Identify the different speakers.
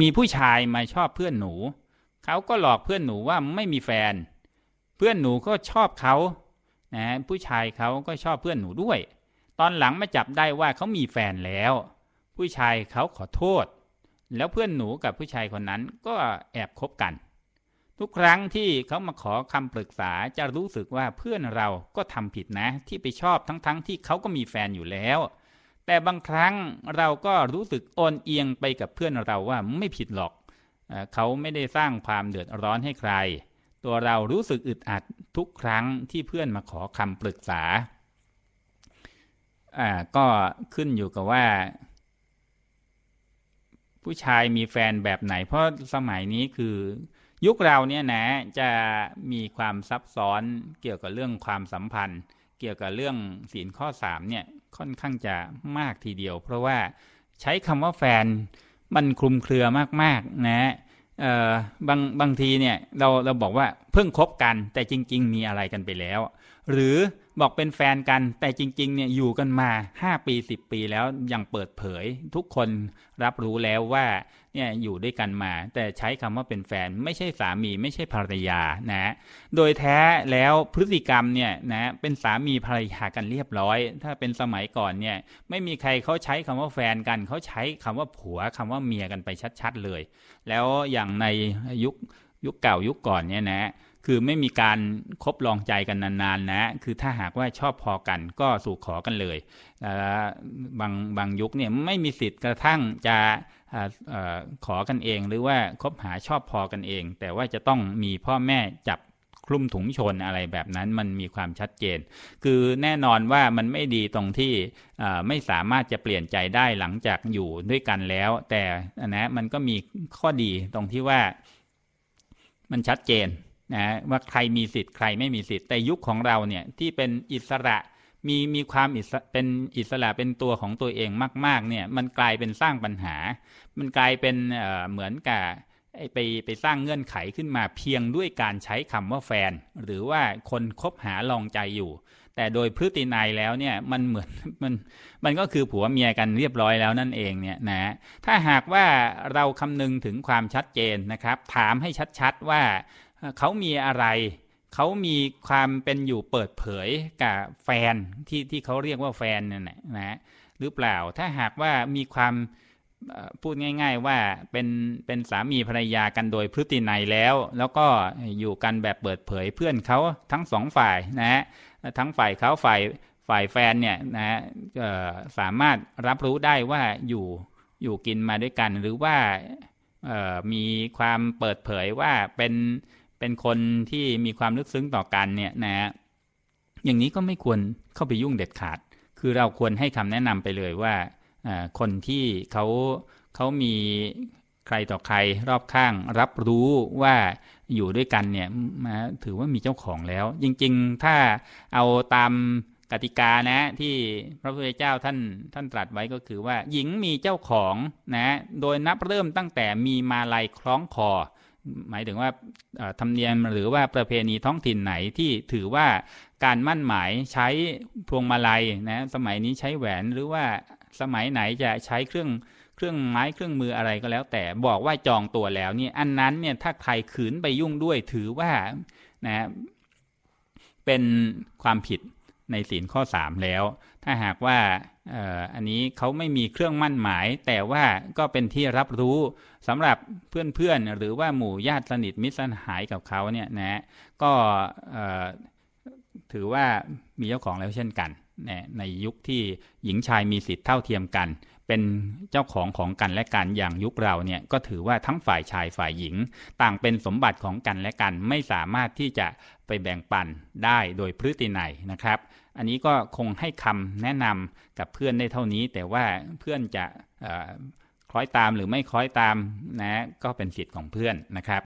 Speaker 1: มีผู้ชายมาชอบเพื่อนหนู เขาก็หลอกเพื่อนหนูว่าไม่มีแฟน เพื่อนหนูก็ชอบเขานะผู้ชายเขาก็ชอบเพื่อนหนูด้วย ตอนหลังมาจับได้ว่าเขามีแฟนแล้ว ผู้ชายเขาขอโทษ แล้วเพื่อนหนูกับผู้ชายคนนั้นก็แอบคบกัน ทุกครั้งที่เขามาขอคำปรึกษาจะรู้สึกว่าเพื่อนเราก็ทำผิดนะ ที่ไปชอบทั้งๆทที่เขาก็มีแฟนอยู่แล้ว แต่บางครั้งเราก็รู้สึกโอนเอียงไปกับเพื่อนเราว่าไม่ผิดหรอก เขาไม่ได้สร้างความเดือดร้อนให้ใคร ตัวเรารู้สึกอึดอัดทุกครั้งที่เพื่อนมาขอคำปรึกษาอ่าก็ขึ้นอยู่กับว่า ผู้ชายมีแฟนแบบไหน เพราะสมัยนี้คือยุคเราเนี่ยนะจะมีความซับซ้อนเกี่ยวกับเรื่องความสัมพันธ์ เกี่ยวกับเรื่องศีลข้อ3เนี่ย ค่อนข้างจะมากทีเดียว เพราะว่าใช้คำว่าแฟนมันคลุมเครือมากๆนะฮะบางบางทีเนี่ยเราเราบอกว่าเพิ่งคบกันแต่จริง ๆ มีอะไรกันไปแล้ว หรือ บอกเป็นแฟนกัน แต่จริงๆเนี่ยอยู่กันมา 5 ปี 10 ปีแล้วยังเปิดเผย ทุกคนรับรู้แล้วว่าเนี่ยอยู่ด้วยกันมา แต่ใช้คำว่าเป็นแฟนไม่ใช่สามีไม่ใช่ภรรยานะโดยแท้แล้วพฤติกรรมเนี่ยนะเป็นสามีภรรยากันเรียบร้อย ถ้าเป็นสมัยก่อนเนี่ยไม่มีใครเขาใช้คำว่าแฟนกันเขาใช้คำว่าผัวคำว่าเมียกันไปชัด ๆ เลย แล้วอย่างในยุค ยุคเก่ายุคก่อนเนี่ยนะคือไม่มีการคบลองใจกันนานๆนะ คือถ้าหากว่าชอบพอกันก็สู่ขอกันเลย บางบางยุคเนี่ยไม่มีสิทธิ์กระทั่งจะอขอกันเอง หรือว่าคบหาชอบพอกันเอง แต่ว่าจะต้องมีพ่อแม่จับคลุมถุงชนอะไรแบบนั้นมันมีความชัดเจน คือแน่นอนว่ามันไม่ดีตรงที่ไม่สามารถจะเปลี่ยนใจได้หลังจากอยู่ด้วยกันแล้ว แต่นะมันก็มีข้อดีตรงที่ว่า มันชัดเจนนะว่าใครมีสิทธิ์ใครไม่มีสิทธิ์แต่ยุคของเราเนี่ยที่เป็นอิสระมีมีความอิสเป็นอิสระเป็นตัวของตัวเองมาก ๆ เนี่ยมันกลายเป็นสร้างปัญหา มันกลายเป็นเหมือนกับไปไปสร้างเงื่อนไขขึ้นมาเพียงด้วยการใช้คำว่าแฟน หรือว่าคนคบหาลองใจอยู่ แต่โดยพฤตินัยแล้วเนี่ยมันเหมือนมันมันก็คือผัวเมียกันเรียบร้อยแล้วนั่นเองเนี่ยนะถ้าหากว่าเราคำนึงถึงความชัดเจนนะครับ ถามให้ชัดๆว่าเขามีอะไรเขามีความเป็นอยู่เปิดเผยกับแฟนที่ที่เขาเรียกว่าแฟนนั่นแหละนะหรือเปล่าถ้าหากว่ามีความ พูดง่าย ๆ ว่าเป็นเป็นสามีภรรยากันโดยพฤตินัยแล้ว แล้วก็อยู่กันแบบเปิดเผยเพื่อนเขาทั้งสองฝ่ายนะทั้งฝ่ายเขาฝ่ายฝ่ายแฟนเนี่ยนะสามารถรับรู้ได้ว่าอยู่อยู่กินมาด้วยกัน หรือว่ามีความเปิดเผยว่าเป็นเป็นคนที่มีความลึกซึ้งต่อกันเนี่ยนะอย่างนี้ก็ไม่ควรเข้าไปยุ่งเด็ดขาด คือเราควรให้คำแนะนำไปเลยว่า คนที่เขาเขามีใครต่อใครรอบข้างรับรู้ว่าอยู่ด้วยกันเนี่ยถือว่ามีเจ้าของแล้ว จริงๆ ถ้าเอาตามกติกานะที่พระพุทธเจ้าท่านท่านตรัสไว้ก็คือว่า หญิงมีเจ้าของนะโดยนับเริ่มตั้งแต่มีมาลัยคล้องคอ หมายถึงว่าธรรมเนียมหรือว่าประเพณีท้องถิ่นไหนที่ถือว่าการมั่นหมายใช้พวงมาลัยนะสมัยนี้ใช้แหวนหรือว่า สมัยไหนจะใช้เครื่องเครื่องไม้เครื่องมืออะไรก็แล้ว แต่บอกว่าจองตัวแล้วนี่อันนั้นเนี่ยถ้าใครขืนไปยุ่งด้วยถือว่านะเป็นความผิดในศีลข้อ 3 แล้ว ถ้าหากว่าอันนี้เขาไม่มีเครื่องมั่นหมาย แต่ว่าก็เป็นที่รับรู้สำหรับเพื่อนๆ หรือว่าหมู่ญาติสนิทมิตรสหายกับเขาเนี่ยนะก็ ถือว่ามีเจ้าของแล้วเช่นกัน ในยุคที่หญิงชายมีสิทธิ์เท่าเทียมกัน เป็นเจ้าของของกันและกันอย่างยุคเราเนี่ยก็ถือว่าทั้งฝ่ายชายฝ่ายหญิง ต่างเป็นสมบัติของกันและกันไม่สามารถที่จะไปแบ่งปันได้โดยพฤตินัยนะครับ อันนี้ก็คงให้คำแนะนำกับเพื่อนได้เท่านี้ แต่ว่าเพื่อนจะคล้อยตามหรือไม่คล้อยตามนะก็เป็นสิทธิ์ของเพื่อนนะครับ